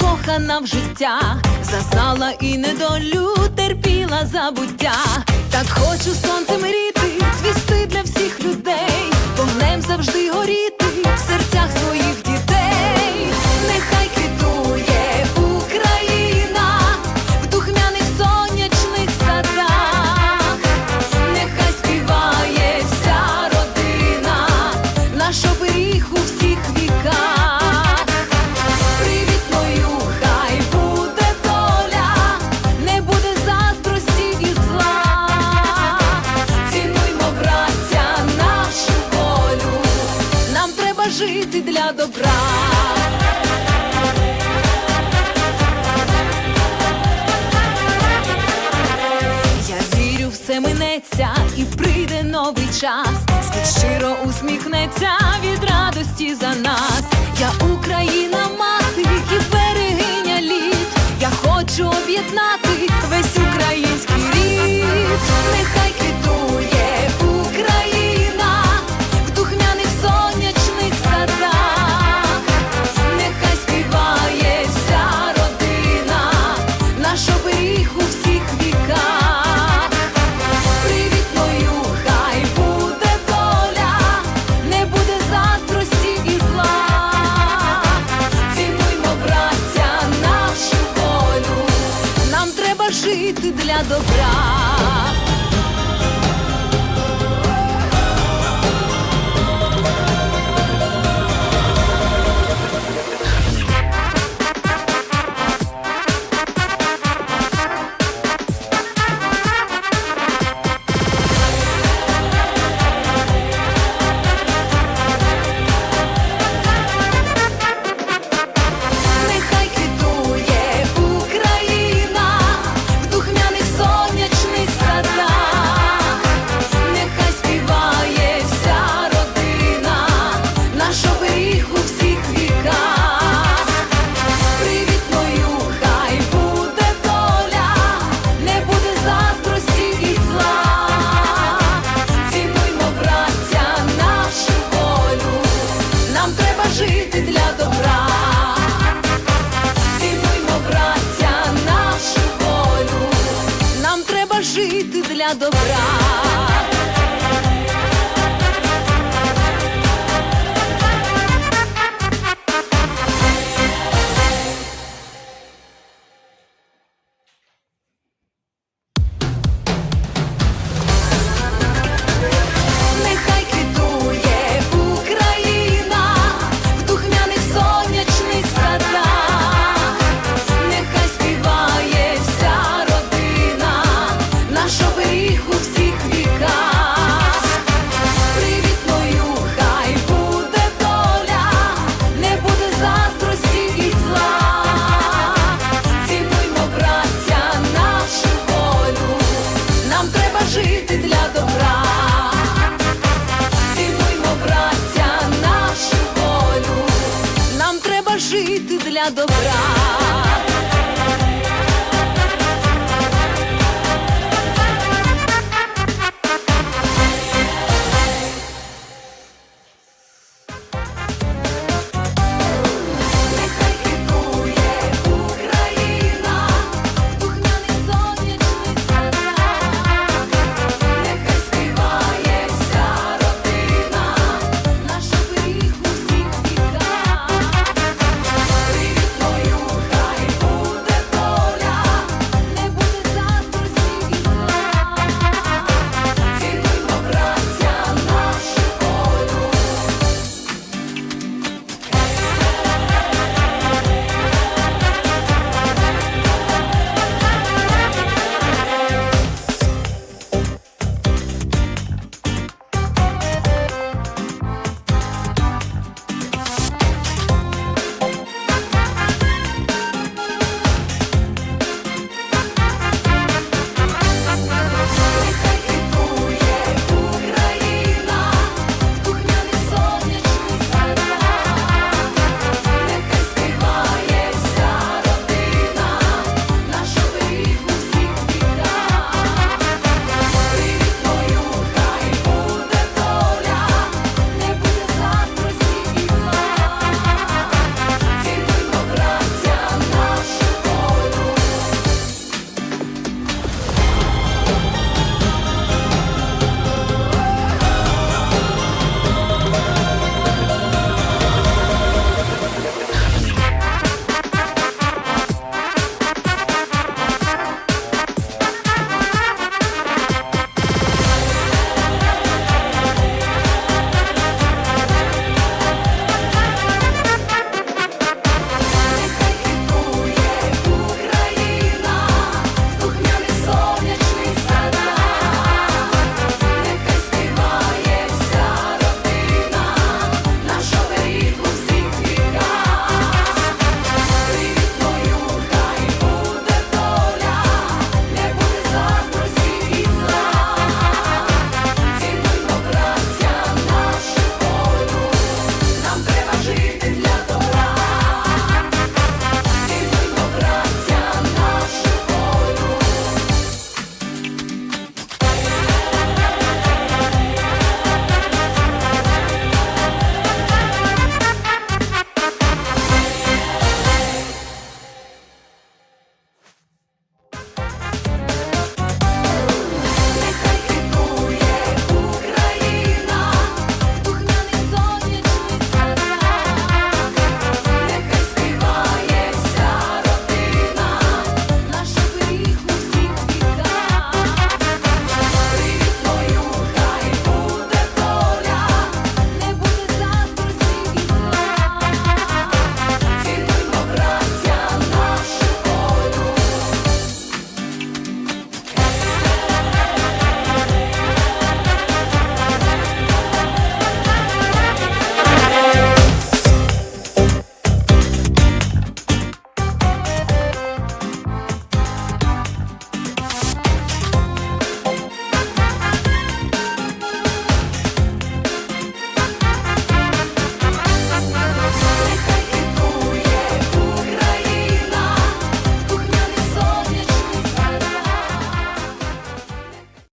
закохана в життя, зазнала і недолю терпіла забуття. Так хочу сонце мріти, звісти для всіх людей, вогнем завжди горіти в серцях своїх дітей. і прийде новий час. Щиро усміхнеться від радості за нас. Я Україна, мати і берегиня літ. Я хочу об'єднати весь український рід. Нехай dobrá. acostumbrado. для добра.